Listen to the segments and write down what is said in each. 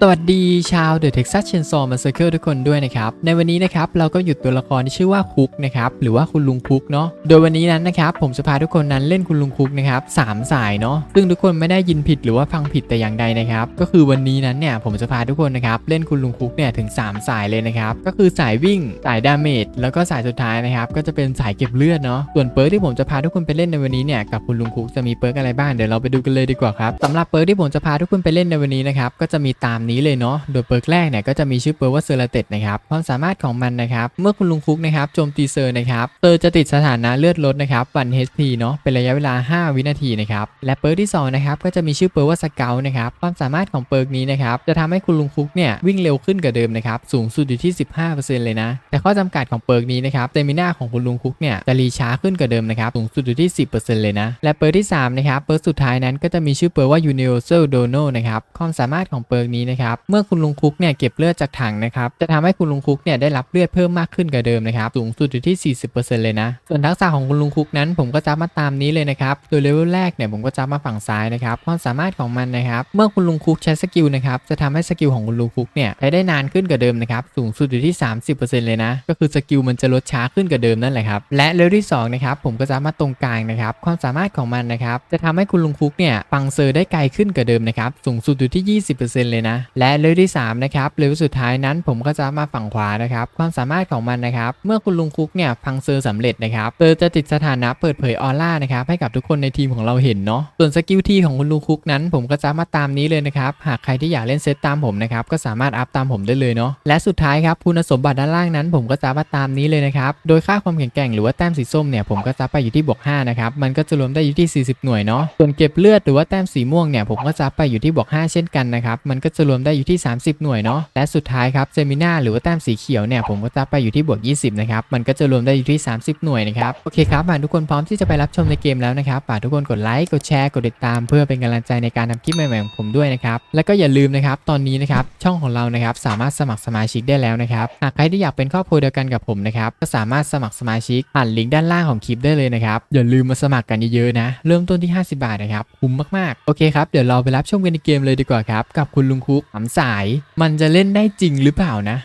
สวัสดีชาว The Texas Chainsaw Massacre ทุกคนด้วยนะครับ ในวันนี้นะครับเราก็หยุดตัวละครที่ชื่อว่าคุกนะครับหรือว่าคุณลุงคุกเนาะโดยวันนี้นั้นนะครับผมจะพาทุกคนนั้นเล่นคุณลุงคุกนะครับสามสายเนาะซึ่งทุกคนไม่ได้ยินผิดหรือว่าฟังผิดแต่อย่างใดนะครับก็คือวันนี้นั้นเนี่ยผมจะพาทุกคนนะครับเล่นคุณลุงคุกเนี่ยถึง 3 สายเลยนะครับก็คือสายวิ่งสายดาเมจแล้วก็สายสุดท้ายนะครับก็จะเป็นสายเก็บเลือดเนาะส่วนเปิร์ที่ผมจะพาทุกคนไปเล่นในวันนี้เนี่ยกับคุณลุงคุกจะมีเปิร์กอะไรบ้างเดี๋ยวเราไปดูกันเลยดีกว่าครับสำหรับเปิร์ที่ผมจะพาทุกคนไปเล่นในวันนี้นะครับก็จะมีตามนี้เลยเนาะ โดยเปิร์กแรกเนี่ยก็จะมีชื่อเปิร์กว่าเซอร์เตนะครับ ความสามารถของมันนะครับ เมื่อคุณลุงคุกนะครับโจมตีเซอร์นะครับ เซอร์จะติดสถานะเลือดลดนะครับวัน HP เนาะ เป็นระยะเวลา 5 วินาทีนะครับ และเปิร์กที่สองนะครับก็จะมีชื่อเปิร์กว่าสเกลนะครับ ความสามารถของเปิร์กนี้นะครับ จะทำให้คุณลุงคุกเนี่ยวิ่งเร็วขึ้นกว่าเดิมนะครับ สูงสุดอยู่ที่ 15%เลยนะ แต่ข้อจำกัดของเปิร์กนี้นะครับเตมิน่าของคุณลุงคุกเนี่ยจะรีช้าขึ้นกว่าเดิมนะครับ สูงสุดอยู่ที่ 10%เลยนะ และเปิร์กที่3นะครับ เปิร์กสุดท้ายนั้นก็จะมีชื่อเปิร์กว่า Universal Dono นะครับ ความสามารถของเปิร์กนี้นะครับเมื่อคุณลุงคุกเนี่ยเก็บเลือดจากถังนะครับจะทำให้คุณลุงคุกเนี่ยได้รับเลือดเพิ่มมากขึ้นกว่าเดิมนะครับสูงสุดอยู่ที่ 40%เลยนะส่วนทักษะของคุณลุงคุกนั้น ผมก็จะมาตามนี้เลยนะครับโดยเลเวลแรกเนี่ยผมก็จะมาฝั่งซ้ายนะครับความสามารถของมันนะครับเมื่อคุณลุงคุกใช้สกิลนะครับจะทำให้สกิลของคุณลุงคุกเนี่ยใช้ได้นานขึ้นกว่าเดิมนะครับสูงสุดอยู่ที่ 30%เลยนะก็คือสกิลมันจะลดช้าขึ้นกว่าเดิมนั่นแหละครับและเลเวลที่สองนะครับผมก็จะมาตรงกลางนะครับความสามารถของมันนะครับจะทำให้คุณลุงคุกเนี่ยฟังเซอร์ได้ไกลขึ้นกว่าเดิมนะครับสูงสุดอยู่ที่ 20%เลยนะและเลเวลที่สามนะครับเลเวลสุดท้ายนั้นผมก็จะมาฝั่งขวานะครับความสามารถของมันนะครับเมื่อคุณลุงคุกเนี่ยฟังเซอร์สำเร็จนะครับเซอร์จะติดสถานะเปิดเผยออร่านะครับให้กับทุกคนในทีมของเราเห็นเนาะส่วนสกิลทีของคุณลุงคุกนั้น ผมก็จะมาตามนี้เลยนะครับหากใครที่อยากเล่นเซตตามผมนะครับก็สามารถอัพตามผมได้เลยเนาะและสุดท้ายครับคุณสมบัติด้านล่างนั้น ผมก็จะมาตามนี้เลยนะครับโดยค่าความแข็งแกร่งหรือว่าแต้มสีส้มเนี่ยผมก็จะไปอยู่ที่บวก5นะครับมันก็จะรวมได้อยู่ที่ 40 หน่วยเนาะส่วนเก็บเลือดหรือว่าแต้มสีม่วงเนี่ยผมก็จะไปอยู่ที่บวก5เช่นกันนะครับมันก็จะรวมได้อยู่ที่ 30 หน่วยเนาะและสุดท้ายครับเซมินาหรือว่าแต้มสีเขียวเนี่ยผมก็จะไปอยู่ที่บวก 20 นะครับ มันก็จะรวมได้อยู่ที่ 30 หน่วยนะครับโอเคครับหากทุกคนพร้อมที่จะไปรับชมในเกมแล้วนะครับฝากทุกคนกดไลค์กดแชร์กดติดตาม เพื่อเป็นกำลังใจในการทำคลิปใหม่ๆของผมด้วยนะครับแล้วก็อย่าลืมนะครับตอนนี้นะครับช่องของเรานะครับสามารถสมัครสมาชิกได้แล้วนะครับหากใครที่อยากเป็นครอบครัวเดียวกันกับผมนะครับก็สามารถสมัครสมาชิกผ่านลิงก์ด้านล่างของคลิปได้เลยนะครับอย่าลืมมาสมัครกันเยอะๆนะเริ่มต้นที่ 50 บาทนะครับคุ้มมากๆโอเคครับเดี๋ยวเราไปรับชมกันในเกมเลยดีกว่าครับกับคุณลุงคุกสามสาย มันจะเล่นได้จริงหรือเปล่านะ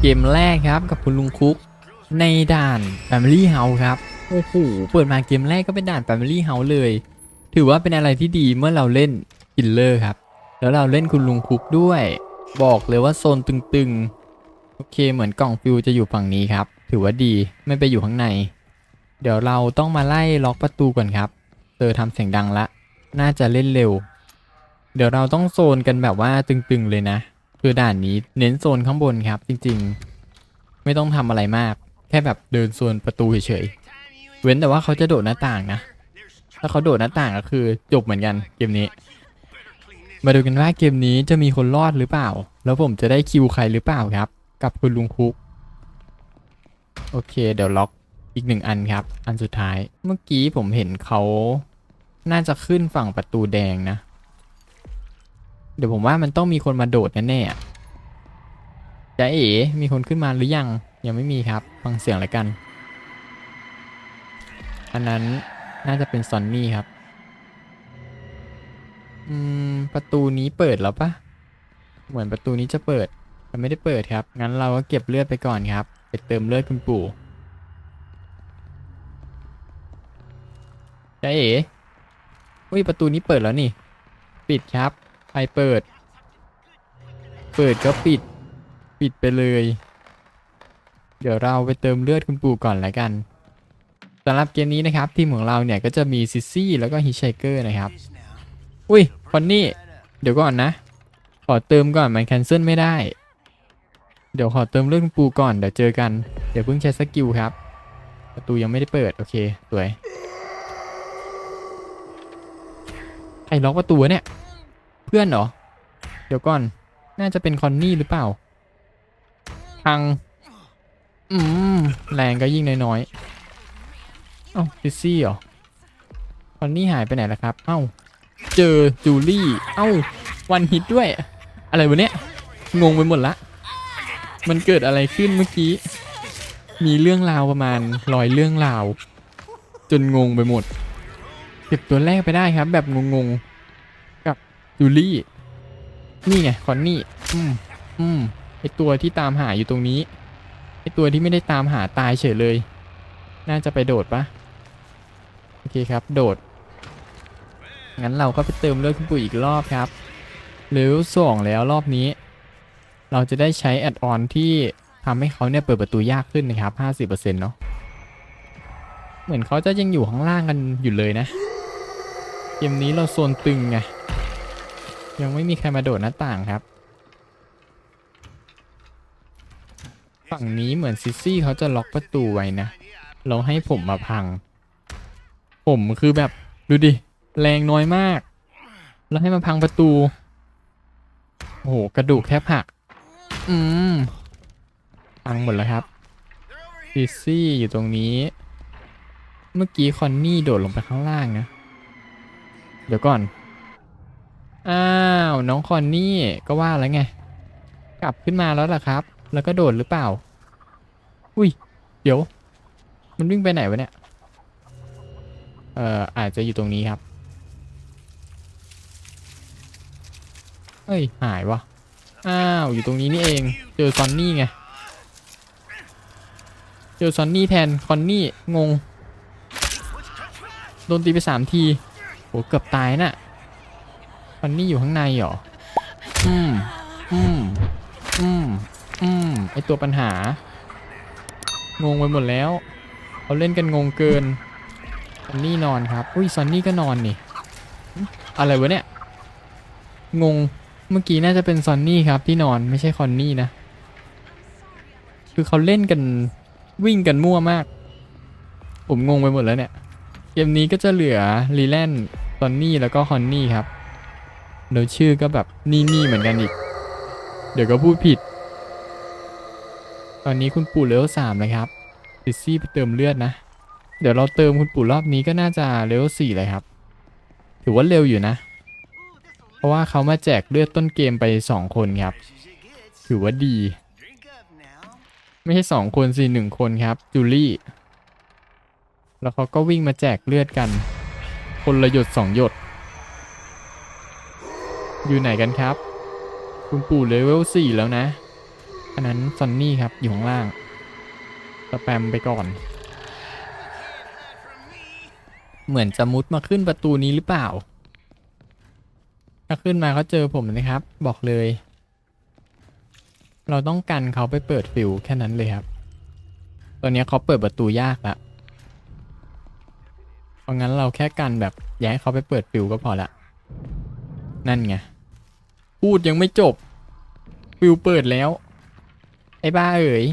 เกมแรกครับกับคุณลุงคุก ในด่าน Family House ครับ โอ้โห เปิดมาเกมแรกก็เป็นด่าน Family House เลย ถือว่าเป็นอะไรที่ดีเมื่อเราเล่นกินเลอร์ครับ แล้วเราเล่นคุณลุงคุกด้วย บอกเลยว่าโซนตึงๆ โอเคเหมือนกล่องฟิวจะอยู่ฝั่งนี้ครับ ถือว่าดีไม่ไปอยู่ข้างใน เดี๋ยวเราต้องมาไล่ล็อกประตูก่อนครับเจอทำเสียงดังละ น่าจะเล่นเร็ว เดี๋ยวเราต้องโซนกันแบบว่าตึงๆเลยนะ คือด่านนี้เน้นโซนข้างบนครับ จริงๆ ไม่ต้องทำอะไรมาก แค่แบบเดินโซนประตูเฉยๆ เว้นแต่ว่าเขาจะโดดหน้าต่างนะ ถ้าเขาโดดหน้าต่างก็คือจบเหมือนกันเกมนี้ มาดูกันว่าเกมนี้จะมีคนรอดหรือเปล่า แล้วผมจะได้คิวใครหรือเปล่าครับ กับคุณลุงคุก โอเค เดี๋ยวล็อกอีกหนึ่งอันครับ อันสุดท้าย เมื่อกี้ผมเห็นเขาน่าจะขึ้นฝั่งประตูแดงนะ เดี๋ยวผมว่ามันต้องมีคนมาโดดแน่ๆอะจะเอ๋มีคนขึ้นมาหรือยัง ยังไม่มีครับ ฟังเสียงแล้วกัน อันนั้นน่าจะเป็นซอนนี่ครับ อืม ประตูนี้เปิดแล้วปะเหมือนประตูนี้จะเปิดแต่ไม่ได้เปิดครับ งั้นเราก็เก็บเลือดไปก่อนครับ ไปเติมเลือดคุณปู่จะเอ๋อุ้ยประตูนี้เปิดแล้วนี่ ปิดครับ ใครเปิด เปิดก็ปิด ปิดไปเลย เดี๋ยวเราไปเติมเลือดคุณปู่ก่อนแล้วกันสำหรับเกมนี้นะครับ ทีมของเราเนี่ยก็จะมีซิซี่แล้วก็ฮิชไชเกอร์นะครับ อุ้ยคอนนี่ เดี๋ยวก่อนนะ ขอเติมก่อนมันแคนเซิลไม่ได้ เดี๋ยวขอเติมเลือดคุณปู่ก่อนเดี๋ยวเจอกัน เดี๋ยวเพิ่งใช้สกิลครับ ประตูยังไม่ได้เปิด โอเค สวยใครล็อกประตูเนี่ย เพื่อนเหรอ เดี๋ยวก่อน น่าจะเป็นคอนนี่หรือเปล่าพัง อืม แรงก็ยิ่งน้อยๆ เอ้าซิซี่เหรอ คอนนี่หายไปไหนแล่ะครับ เอ้า เจอจูลี่ เอ้า วันฮิตด้วย อะไรวะเนี่ย งงไปหมดละ มันเกิดอะไรขึ้นเมื่อกี้ มีเรื่องราวประมาณร้อยเรื่องราว จนงงไปหมด เก็บตัวแรกไปได้ครับ แบบงงๆ กับจูลี่ นี่ไง คอนนี่ อืม อืม ไอตัวที่ตามหาอยู่ตรงนี้ ไอตัวที่ไม่ได้ตามหาตายเฉยเลย น่าจะไปโดดปะโอเคครับ โดด งั้นเราก็ไปเติมเลือดคุณปู่อีกรอบครับเลเวลสองแล้วรอบนี้ เราจะได้ใช้แอดออนที่ทำให้เขาเนี่ยเปิดประตูยากขึ้นนะครับ 50%เนาะ เหมือนเขาจะยังอยู่ข้างล่างกันอยู่เลยนะ เกมนี้เราโซนตึงไง ยังไม่มีใครมาโดดหน้าต่างครับ ฝั่งนี้เหมือนซิซี่เขาจะล็อกประตูไว้นะเราให้ผมมาพัง ผมคือแบบดูดิ แรงน้อยมาก แล้วให้มาพังประตู โอ้โห กระดูกแทบหัก อืม พังหมดแล้วครับซิซี่อยู่ตรงนี้ เมื่อกี้คอนนี่โดดลงไปข้างล่างนะ เดี๋ยวก่อน อ้าวน้องคอนนี่ก็ว่าแล้วไง กลับขึ้นมาแล้วล่ะครับ แล้วก็โดดหรือเปล่า อุ้ย เดี๋ยว มันวิ่งไปไหนวะเนี่ย เอ่ออาจจะอยู่ตรงนี้ครับ เฮ้ย หายวะอ้าว อยู่ตรงนี้นี่เอง เจอซอนนี่ไง เจอซอนนี่แทนคอนนี่งง โดนตีไปสามทีโหเกือบตายน่ะ อนนี่อยู่ข้างในเหรอ อืม อืม อืม อืม ไอตัวปัญหา งงไปหมดแล้วเขาเล่นกันงงเกินซอนนี่นอนครับ อุ้ยซอนนี่ก็นอนนี่ อะไรวะเนี่ย งง เมื่อกี้น่าจะเป็นซอนนี่ครับที่นอนไม่ใช่คอนนี่นะ คือเขาเล่นกันวิ่งกันมั่วมาก ผมงงไปหมดแล้วเนี่ย เกมนี้ก็จะเหลือลีแลนซอนนี่แล้วก็คอนนี่ครับ แล้วชื่อก็แบบนี่นี่เหมือนกันอีก เดี๋ยวก็พูดผิด ตอนนี้คุณปู่เลเวลสามเลยครับซิซี่ไปเติมเลือดนะ เดี๋ยวเราเติมคุณปู่รอบนี้ก็น่าจะเลเวลสี่เลยครับ ถือว่าเร็วอยู่นะ เพราะว่าเขามาแจกเลือดต้นเกมไป2คนครับ ถือว่าดี ไม่ใช่2คนสิหนึ่งคนครับจูลี่ แล้วเขาก็วิ่งมาแจกเลือดกัน คนละหยดสองหยด อยู่ไหนกันครับ คุณปู่เลเวล4แล้วนะ อันนั้นซอนนี่ครับ อยู่ข้างล่างสแปมไปก่อน เหมือนจะมุดมาขึ้นประตูนี้หรือเปล่า ถ้าขึ้นมาเขาเจอผมนะครับ บอกเลย เราต้องกันเขาไปเปิดฟิวแค่นั้นเลยครับ ตอนนี้เขาเปิดประตูยากละเพราะงั้นเราแค่กันแบบอย้ายเขาไปเปิดฟิวก็พอละ นั่นไง พูดยังไม่จบ ฟิวเปิดแล้ว ไอ้บ้าเอ๋ย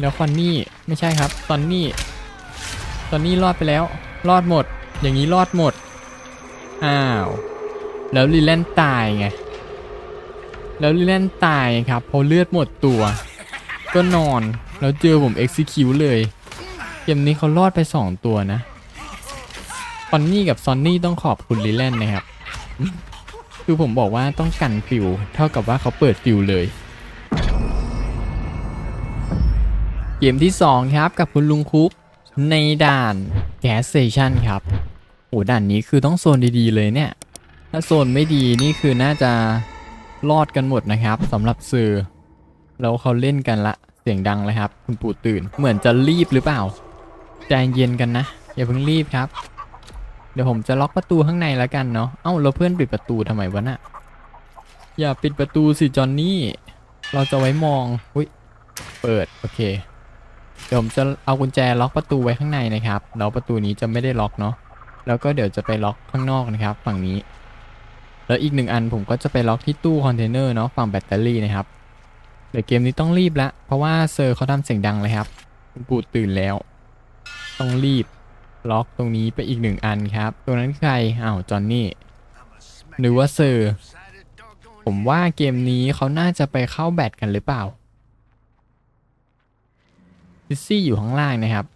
แล้วคอนนี่ไม่ใช่ครับ ตอนนี่ตอนนี้รอดไปแล้ว รอดหมด อย่างนี้รอดหมด อ้าว แล้วลิแลนตายไง แล้วลิแลนตายครับเพราะเลือดหมดตัว ก็นอน แล้วเจอผม execute เลย เกมนี้เขารอดไป 2 ตัวนะ คอนนี่กับซอนนี่ต้องขอบคุณลิแลนนะครับ คือผมบอกว่าต้องกันฟิว เท่ากับว่าเขาเปิดฟิวเลย เกมที่ 2 ครับกับคุณลุงคุกในด่านแก๊สเตชันครับโอ้ด่านนี้คือต้องโซนดีๆเลยเนี่ย ถ้าโซนไม่ดีนี่คือน่าจะรอดกันหมดนะครับสำหรับสื่อแล้วเขาเล่นกันละเสียงดังเลยครับ คุณปู่ตื่นเหมือนจะรีบหรือเปล่าใจเย็นกันนะ อย่าเพิ่งรีบครับ เดี๋ยวผมจะล็อกประตูข้างในแล้วกันเนาะ เอ้าเราเพื่อนปิดประตูทำไมวะน่ะ อย่าปิดประตูสิจอนนี่ เราจะไว้มอง อุ้ย เปิด โอเค เดี๋ยวผมจะเอากุญแจล็อกประตูไว้ข้างในนะครับแล้วประตูนี้จะไม่ได้ล็อกเนาะ แล้วก็เดี๋ยวจะไปล็อกข้างนอกนะครับ ฝั่งนี้ แล้วอีกหนึ่งอันผมก็จะไปล็อกที่ตู้คอนเทนเนอร์เนาะฝั่งแบตเตอรี่นะครับ เดี๋ยวเกมนี้ต้องรีบละ เพราะว่าเซอร์เขาทำเสียงดังเลยครับ คุณปู่ตื่นแล้ว ต้องรีบ ล็อกตรงนี้ไปอีกหนึ่งอันครับตรงนั้นใครอ้าวจอนนี่หรือว่าเซอร์ผมว่าเกมนี้เขาน่าจะไปเข้าแบตกันหรือเปล่าซิซี่อยู่ข้างล่างนะครับ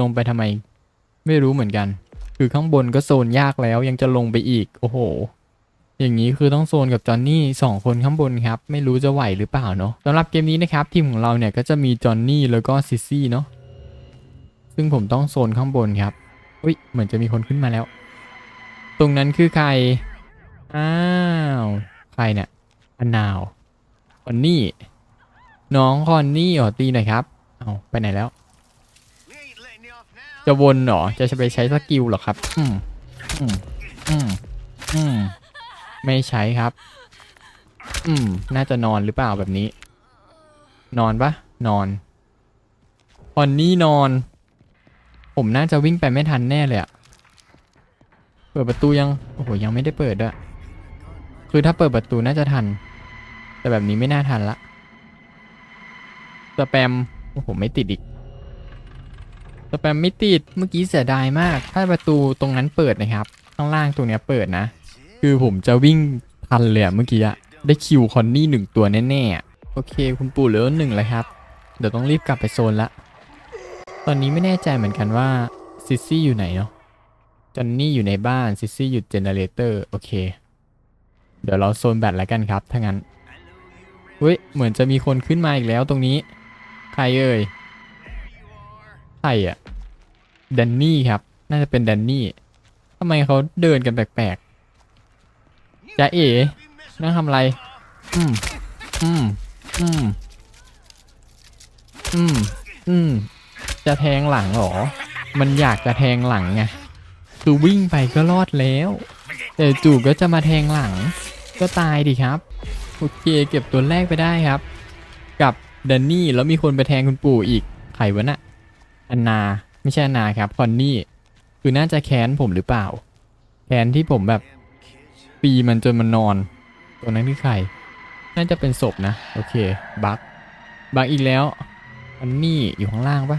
ลงไปทำไม ไม่รู้เหมือนกัน คือข้างบนก็โซนยากแล้วยังจะลงไปอีก โอ้โห อย่างนี้คือต้องโซนกับจอนนี่สองคนข้างบนครับ ไม่รู้จะไหวหรือเปล่าเนาะสำหรับเกมนี้นะครับ ทีมของเราเนี่ยก็จะมีจอนนี่แล้วก็ซิซี่เนาะ ซึ่งผมต้องโซนข้างบนครับ อุ้ยเหมือนจะมีคนขึ้นมาแล้ว ตรงนั้นคือใคร อ้าว ใครเนี่ยอันนาวคอนนี่ น้องคอนนี่อ๋อตีหน่อยครับ เอาไปไหนแล้ว จะวนเหรอ จะไปใช้สกิลหรอครับ อืม อืม อืม อืม ไม่ใช้ครับ อืม น่าจะนอนหรือเปล่าแบบนี้ นอนปะนอนคอนนี่นอน ผมน่าจะวิ่งไปไม่ทันแน่เลยอะเปิดประตูยัง โอ้โห ยังไม่ได้เปิดด้วย คือถ้าเปิดประตูน่าจะทัน แต่แบบนี้ไม่น่าทันละสแปม โอ้โห ไม่ติดอีก สแปมไม่ติด เมื่อกี้เสียดายมาก ถ้าประตูตรงนั้นเปิดนะครับ ข้างล่างตรงเนี้ยเปิดนะ คือผมจะวิ่งทันเลยอะเมื่อกี้อะได้คิวคอนนี่หนึ่งตัวแน่ๆ โอเค คุณปู่เหลือหนึ่งเลยครับ เดี๋ยวต้องรีบกลับไปโซนละ ตอนนี้ไม่แน่ใจเหมือนกันว่าซิซี่อยู่ไหนเนาะจอนนี่อยู่ในบ้านซิซี่หยุดเจเนเรเตอร์โอเค เดี๋ยวเราโซนแบตแล้วกันครับ ถ้างั้นเฮ้ย เหมือนจะมีคนขึ้นมาอีกแล้วตรงนี้ ใครเอ่ย ใครอะแดนนี่ครับ น่าจะเป็นแดนนี่ทำไมเขาเดินกันแปลกๆจะเอ๋นั่งทำอะไร อืม อืม อืม อืม อืม จะแทงหลังเหรอ มันอยากจะแทงหลังไง คือวิ่งไปก็รอดแล้ว แต่จู่ก็จะมาแทงหลัง ก็ตายดิครับ โอเคเก็บตัวแรกไปได้ครับ กับแดนนี่แล้วมีคนไปแทงคุณปู่อีก ใครวะน่ะอันนา ไม่ใช่อันนาครับ คอนนี่ คือน่าจะแค้นผมหรือเปล่า แค้นที่ผมแบบปีมันจนมันนอน ตัวนั้นคือใคร น่าจะเป็นศพนะ โอเค บักบักอีกแล้วอันนี่อยู่ข้างล่างปะ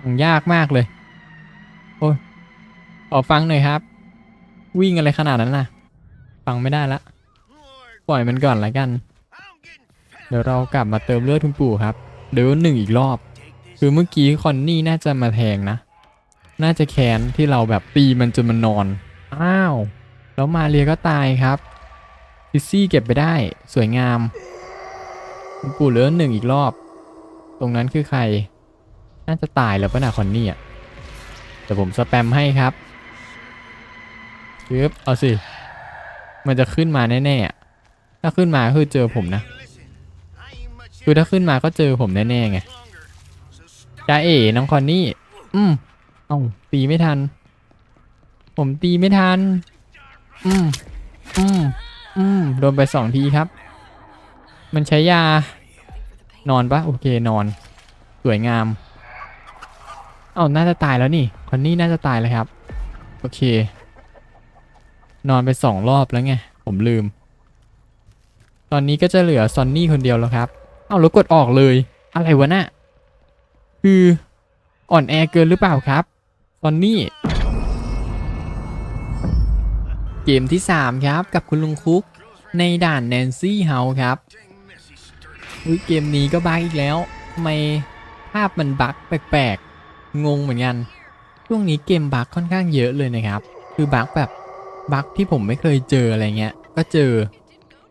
ฟังยากมากเลย โอ้ยขอฟังหน่อยครับ วิ่งอะไรขนาดนั้นน่ะ ฟังไม่ได้ละ ปล่อยมันก่อนละกัน เดี๋ยวเรากลับมาเติมเลือดคุณปู่ครับ เดี๋ยวหนึ่งอีกรอบ คือเมื่อกี้คอนนี่น่าจะมาแทงนะ น่าจะแค้นที่เราแบบตีมันจนมันนอน อ้าว แล้วมาเรียก็ตายครับซิสซี่เก็บไปได้ สวยงาม คุณปู่เหลือหนึ่งอีกรอบ ตรงนั้นคือใคร น่าจะตายแล้วป่ะนะคอนนี่อะแต่ผมสแปมให้ครับปึ๊บเอาสิ มันจะขึ้นมาแน่ๆอะถ้าขึ้นมาคือเจอผมนะ คือถ้าขึ้นมาก็เจอผมแน่ๆไงจ้าเอ๋น้องคอนนี่ อืมเอ้าตีไม่ทัน ผมตีไม่ทัน อืมอืมอืมโดนไปสองทีครับ มันใช้ยา นอนปะโอเคนอน สวยงาม เอาน่าจะตายแล้วนี่คนนี่น่าจะตายแล้วครับ โอเค นอนไปสองรอบแล้วไง ผมลืม ตอนนี้ก็จะเหลือซอนนี่คนเดียวแล้วครับ เอาแล้วกดออกเลย อะไรวะน่ะคืออ่อนแอเกินหรือเปล่าครับตอนนี้เกมที่ 3 ครับ กับคุณลุงคุก ในด่านแนนซี่เฮาครับอุ้ยเกมนี้ก็บั๊กอีกแล้วทำไมภาพมันบั๊กแปลกๆ งงเหมือนกัน ช่วงนี้เกมบั๊กค่อนข้างเยอะเลยนะครับ คือบั๊กแบบบั๊กที่ผมไม่เคยเจออะไรเงี้ย ก็เจอ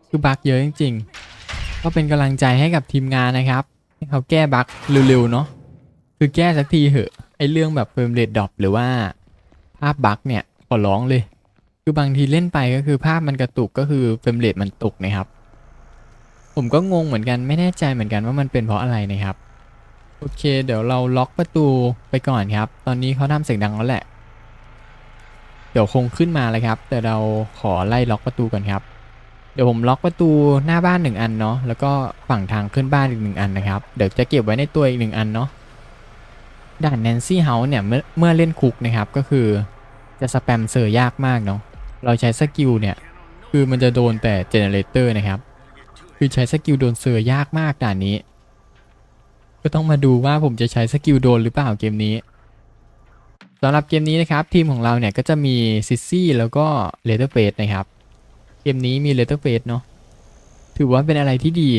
คือบั๊กเยอะจริง ๆ ก็เป็นกำลังใจให้กับทีมงานนะครับ ให้เขาแก้บั๊กเร็วๆเนาะ คือแก้สักทีเหอะ ไอเรื่องแบบเฟรมเรทดรอปหรือว่าภาพบั๊กเนี่ยขอร้องเลย คือบางทีเล่นไปก็คือภาพมันกระตุกก็คือเฟรมเรทมันตกนะครับ ผมก็งงเหมือนกันไม่แน่ใจเหมือนกันว่ามันเป็นเพราะอะไรนะครับ โอเค เดี๋ยวเราล็อกประตูไปก่อนครับ ตอนนี้เขาทำเสียงดังแล้วแหละ เดี๋ยวคงขึ้นมาเลยครับ แต่เราขอไล่ล็อกประตูก่อนครับ เดี๋ยวผมล็อกประตูหน้าบ้านหนึ่งอันเนาะ แล้วก็ฝั่งทางขึ้นบ้านอีกหนึ่งอันนะครับ เดี๋ยวจะเก็บไว้ในตัวอีกหนึ่งอันเนาะ ด่านแนนซี่เฮาส์เนี่ยเมื่อเมื่อเล่นคุกนะครับ ก็คือจะสแปมเซอร์ยากมากเนาะ เราใช้สกิลเนี่ย คือมันจะโดนแต่เจเนเรเตอร์นะครับ คือใช้สกิลโดนเซอร์ยากมากด่านนี้ ก็ต้องมาดูว่าผมจะใช้สกิลโดนหรือเปล่าเกมนี้สำหรับเกมนี้นะครับ ทีมของเราเนี่ยก็จะมีซิซซี่แล้วก็เลเตอร์เฟสนะครับ เกมนี้มีเลเตอร์เฟสเนาะถือว่าเป็นอะไรที่ดี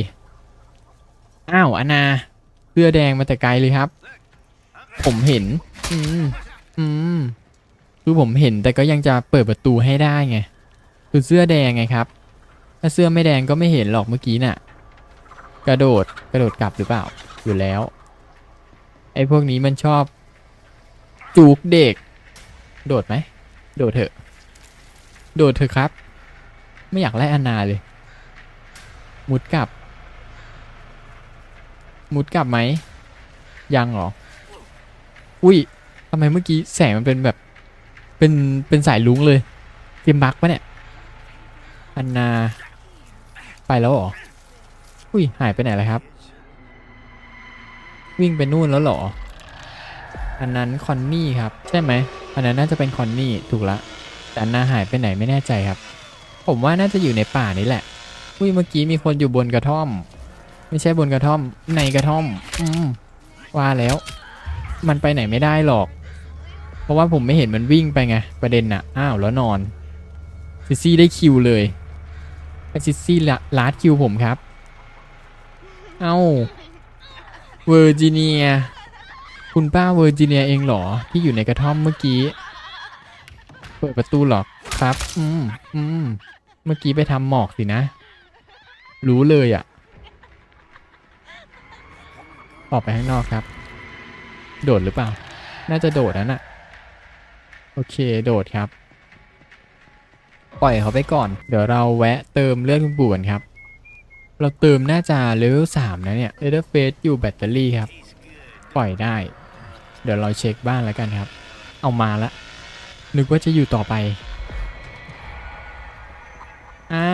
อ้าวอนาเสื้อแดงมาแต่ไกลเลยครับ ผมเห็น อืมอืมคือผมเห็นแต่ก็ยังจะเปิดประตูให้ได้ไงคือเสื้อแดงไงครับ ถ้าเสื้อไม่แดงก็ไม่เห็นหรอกเมื่อกี้น่ะ กระโดดกระโดดกลับหรือเปล่า อยู่แล้ว ไอ้พวกนี้มันชอบ จูกเด็ก โดดไหม โดดเถอะ โดดเถอะครับ ไม่อยากไล่อนาเลย มุดกลับ มุดกลับไหม ยังเหรอ อุ้ยทำไมเมื่อกี้แสงมันเป็นแบบ เป็น เป็นสายลุ้งเลย เกมบักปะเนี่ย อันนา ไปแล้วเหรอ อุ้ย หายไปไหนแล้วครับ วิ่งไปนู่นแล้วหรอ อันนั้นคอนนี่ครับ ใช่ไหม อันนั้นน่าจะเป็นคอนนี่ถูกละ แต่อันนาหายไปไหนไม่แน่ใจครับ ผมว่าน่าจะอยู่ในป่านี้แหละ อุ้ยเมื่อกี้มีคนอยู่บนกระท่อม ไม่ใช่บนกระท่อม ในกระท่อม อืมว่าแล้ว มันไปไหนไม่ได้หรอก เพราะว่าผมไม่เห็นมันวิ่งไปไง ประเด็นน่ะ อ้าวแล้วนอน ซิซี่ได้คิวเลยซิซี่ละลาดคิวผมครับ เอ้า เวอร์จิเนีย คุณป้าเวอร์จิเนียเองเหรอ ที่อยู่ในกระท่อมเมื่อกี้ เปิดประตูหรอครับ อืมอืมเมื่อกี้ไปทำหมอกสินะ รู้เลยอะ่ะ ออกไปข้างนอกครับ โดดหรือเปล่า น่าจะโดดนั่นน่ะโอเค โดดครับ ปล่อยเขาไปก่อน เดี๋ยวเราแวะเติมเลือดคุณปู่กันครับ เราเติมน่าจะเลเวลสามนะเนี่ยเลเดอร์เฟสอยู่แบตเตอรี่ครับ ปล่อยได้ เดี๋ยวเราเช็คบ้านแล้วกันครับ เอามาละ นึกว่าจะอยู่ต่อไป อ้า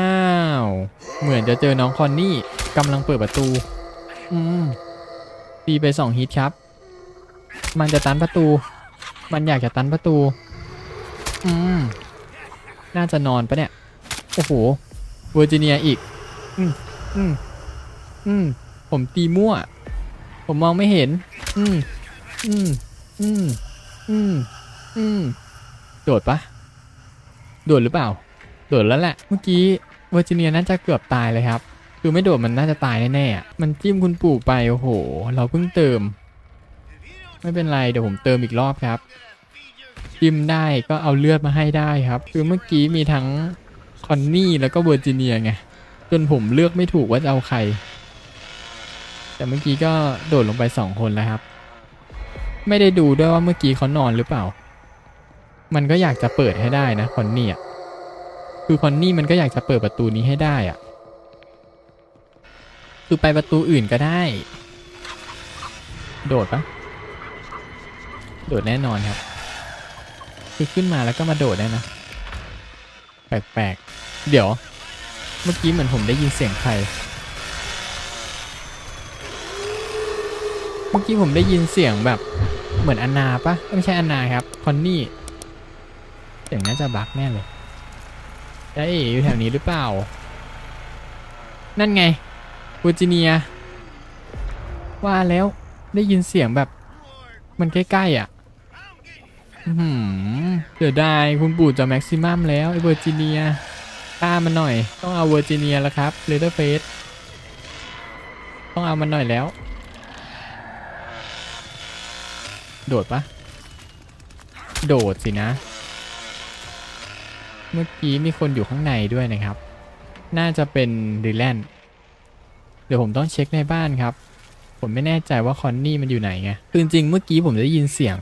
ว เหมือนจะเจอน้องคอนนี่กำลังเปิดประตู อืมตีไปสองฮิตครับ มันจะตันประตู มันอยากจะตันประตู อืม น่าจะนอนปะเนี่ย โอ้โหเวอร์จิเนียอีก อืม อืม อืม ผมตีมั่ว ผมมองไม่เห็น อืม อืม อืม อืม อืม โดดปะ โดดหรือเปล่า โดดแล้วแหละ เมื่อกี้เวอร์จิเนียน่าจะเกือบตายเลยครับ คือไม่โดดมันน่าจะตายแน่ๆอะมันจิ้มคุณปู่ไป โอ้โห เราเพิ่งเติม ไม่เป็นไร เดี๋ยวผมเติมอีกรอบครับ จิ้มได้ก็เอาเลือดมาให้ได้ครับ คือเมื่อกี้มีทั้งคอนนี่แล้วก็เวอร์จิเนียไง จนผมเลือกไม่ถูกว่าจะเอาใคร แต่เมื่อกี้ก็โดดลงไปสองคนแล้วครับ ไม่ได้ดูด้วยว่าเมื่อกี้เขานอนหรือเปล่า มันก็อยากจะเปิดให้ได้นะคอนนี่อะคือคอนนี่มันก็อยากจะเปิดประตูนี้ให้ได้อะ คือไปประตูอื่นก็ได้ โดดปะโดดแน่นอนครับ คือขึ้นมาแล้วก็มาโดดได้นะ แปลกๆ เดี๋ยว เมื่อกี้เหมือนผมได้ยินเสียงใคร เมื่อกี้ผมได้ยินเสียงแบบเหมือนอนนาปะไม่ใช่อนนาครับคอนนี่ เสียงน่าจะบักแน่เลยได้เอ๋อยู่แถวนี้หรือเปล่า นั่นไงเวอร์จิเนีย ว่าแล้วได้ยินเสียงแบบ มันใกล้ๆอะอื้อหือเดี๋ยวได้คุณปู่จะแม็กซิมัมแล้วไอ้เวอร์จิเนีย ฆ่ามันหน่อย ต้องเอาเวอร์จิเนียแล้วครับเลเดอร์เฟสต้องเอามันหน่อยแล้ว โดดปะโดดสินะ เมื่อกี้มีคนอยู่ข้างในด้วยนะครับ น่าจะเป็นดิแลนเดี๋ยวผมต้องเช็คในบ้านครับ ผมไม่แน่ใจว่าคอนนี่มันอยู่ไหนไงคือจริงเมื่อกี้ผมได้ยินเสียง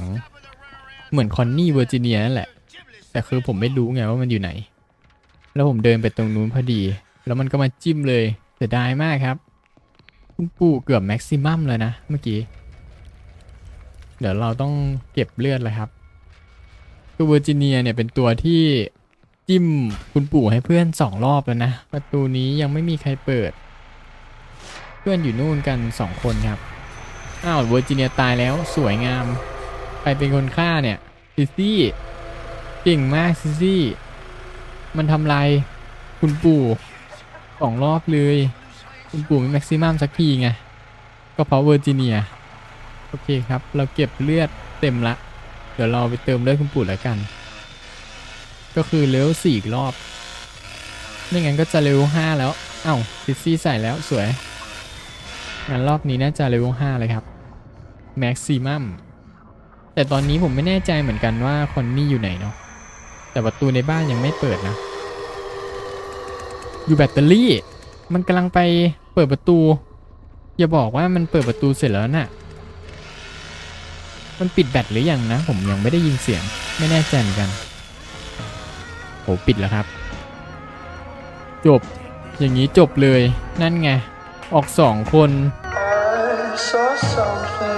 เหมือนคอนนี่เวอร์จิเนียนั่นแหละ แต่คือผมไม่รู้ไงว่ามันอยู่ไหน แล้วผมเดินไปตรงนู้นพอดี แล้วมันก็มาจิ้มเลยเสียดายมากครับ คุณปู่เกือบแม็กซิมัมเลยนะ เมื่อกี้ เดี๋ยวเราต้องเก็บเลือดเลยครับคือเวอร์จิเนียเนี่ยเป็นตัวที่จิ้มคุณปู่ให้เพื่อนสองรอบแล้วนะ ประตูนี้ยังไม่มีใครเปิด เพื่อนอยู่นู่นกันสองคนครับ อ้าวเวอร์จิเนียตายแล้วสวยงามใครเป็นคนฆ่าเนี่ยซิซี่เก่งมากซิซี่ มันทำลายคุณปู่สองรอบเลย คุณปู่มีแม็กซิมัมสักทีไง ก็เพราะเวอร์จิเนีย โอเคครับ เราเก็บเลือดเต็มละ เดี๋ยวเราไปเติมเลือดคุณปู่แล้วกัน ก็คือเลเวลสี่รอบ ไม่งั้นก็จะเลเวลห้าแล้ว เอ้าซิซี่ใส่แล้วสวย งั้นรอบนี้น่าจะเลเวลห้าเลยครับแม็กซิมัมแต่ตอนนี้ผมไม่แน่ใจเหมือนกันว่าคอนนี่อยู่ไหนเนาะแต่ประตูในบ้านยังไม่เปิดนะ อยู่แบตเตอรี่ มันกำลังไปเปิดประตู อย่าบอกว่ามันเปิดประตูเสร็จแล้วน่ะ มันปิดแบตหรือยังนะ ผมยังไม่ได้ยินเสียง ไม่แน่ใจเหมือนกันโหปิดแล้วครับ จบ อย่างนี้จบเลย นั่นไง ออกสองคน I saw something